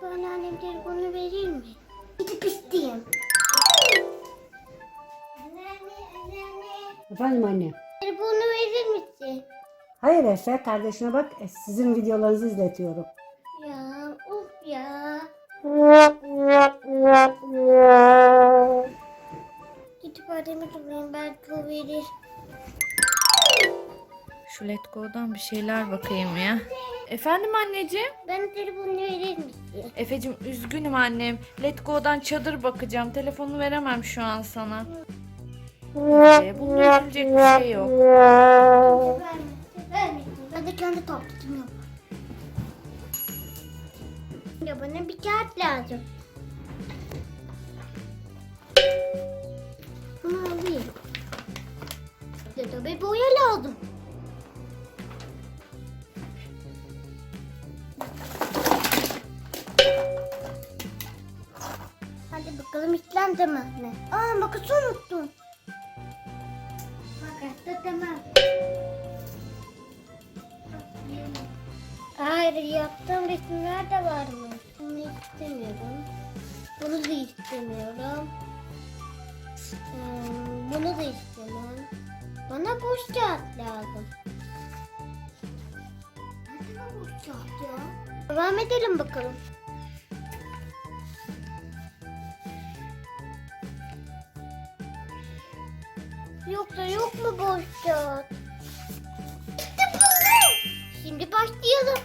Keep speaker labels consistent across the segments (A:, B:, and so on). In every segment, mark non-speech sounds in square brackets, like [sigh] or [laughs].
A: Acaba anneannem telefonu verir mi? Gidip isteyeyim. Anneanne, anneanne.
B: Efendim anne.
A: Telefonu verir misin?
B: Hayır Efe kardeşine bak e, sizin videolarınızı izletiyorum.
A: Ya of ya. Gidip annemi sorayım belki o verir.
C: Şu Let Go'dan bir şeyler bakayım ya. Efendim anneciğim?
A: Ben telefonu verir misin?
C: Efe'cim üzgünüm annem. Let Go'dan çadır bakacağım. Telefonu veremem şu an sana. Efe, bunda üzülecek bir şey yok.
A: Verme. Verme. Ben de kendi tabletimi yaparım. Ya bana bir kağıt lazım. Mi anne? Aa makası unuttum. Makas da tamam. Hayır yaptığım resimler de var mı? Bunu istemiyorum. Bunu da istemiyorum. Hmm, bunu da istemem. Bana boş kağıt lazım. Nerede boş kağıt ya? Devam edelim bakalım. Yoksa yok mu boş kağıt? İşte buldum. Şimdi başlayalım.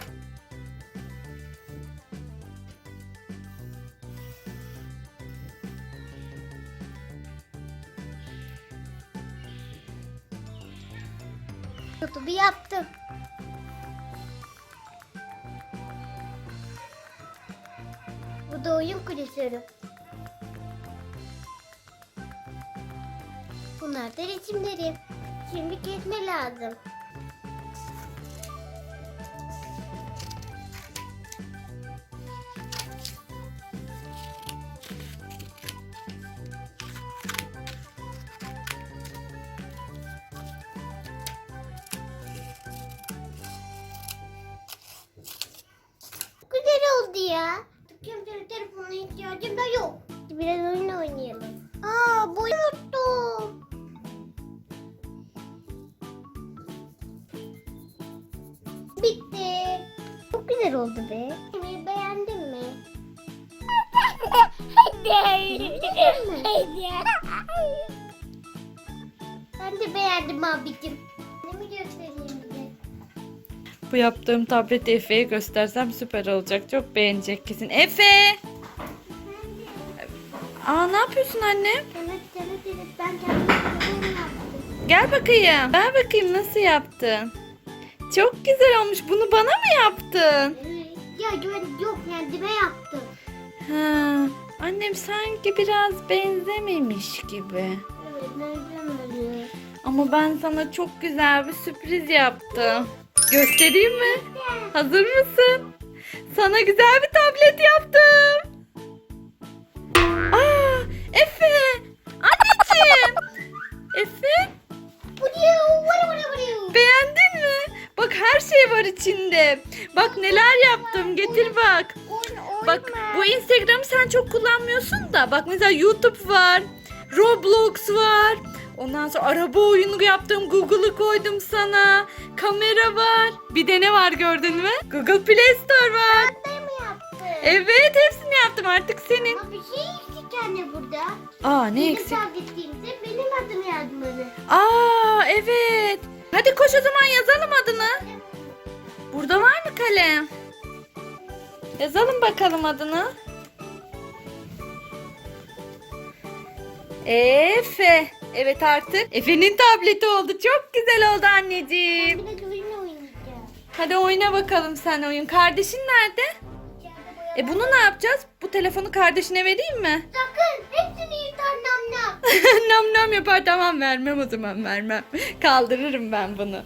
A: YouTube'u yaptım. Bu da oyun klasörü. Bunlar da resimleri. Şimdi kesme lazım. Oldu ya. Kimsenin telefonuna ihtiyacım da yok. Biraz oyun oynayalım. Aa boyu unuttum. Bitti. Çok güzel oldu be. Emeği beğendin mi? ben de beğendim abicim. Ne mi göstereyim bize?
C: Bu yaptığım tableti Efe'ye göstersem süper olacak. Çok beğenecek kesin. Efe! Aa ne yapıyorsun annem?
A: Evet evet evet ben kendim yaptım.
C: Gel bakayım. Ver bakayım nasıl yaptın. Çok güzel olmuş. Bunu bana mı yaptın?
A: Evet. Ya yok kendime yaptım.
C: Ha, annem sanki biraz benzememiş gibi.
A: Evet öyle?
C: Ama ben sana çok güzel bir sürpriz yaptım. Göstereyim mi? Hazır mısın? Sana güzel bir tablet yaptım. Aa, Efe! Anneciğim! Efe, beğendin her şey var içinde. Bak neler yaptım. Getir bak. Bak bu Instagram'ı sen çok kullanmıyorsun da. Bak mesela YouTube var. Roblox var. Ondan sonra araba oyunu yaptım. Google'ı koydum sana. Kamera var. Bir de ne var gördün mü? Google Play Store var. Evet hepsini yaptım artık senin.
A: Ama bir şey eksik anne burada.
C: Aa ne
A: Benim
C: eksik?
A: tabletimde benim adım yazmalı.
C: Aa evet. Hadi koş o zaman yazalım adını. Burada var mı kalem? Yazalım bakalım adını. Efe. Evet artık Efe'nin tableti oldu. Çok güzel oldu anneciğim.
A: Ben de oyun oynayacağım.
C: Hadi oyna bakalım sen oyun. Kardeşin nerede? E bunu ne yapacağız? Bu telefonu kardeşine vereyim mi?
A: Yutar [laughs]
C: nam nam. yapar tamam vermem o zaman vermem. Kaldırırım ben bunu.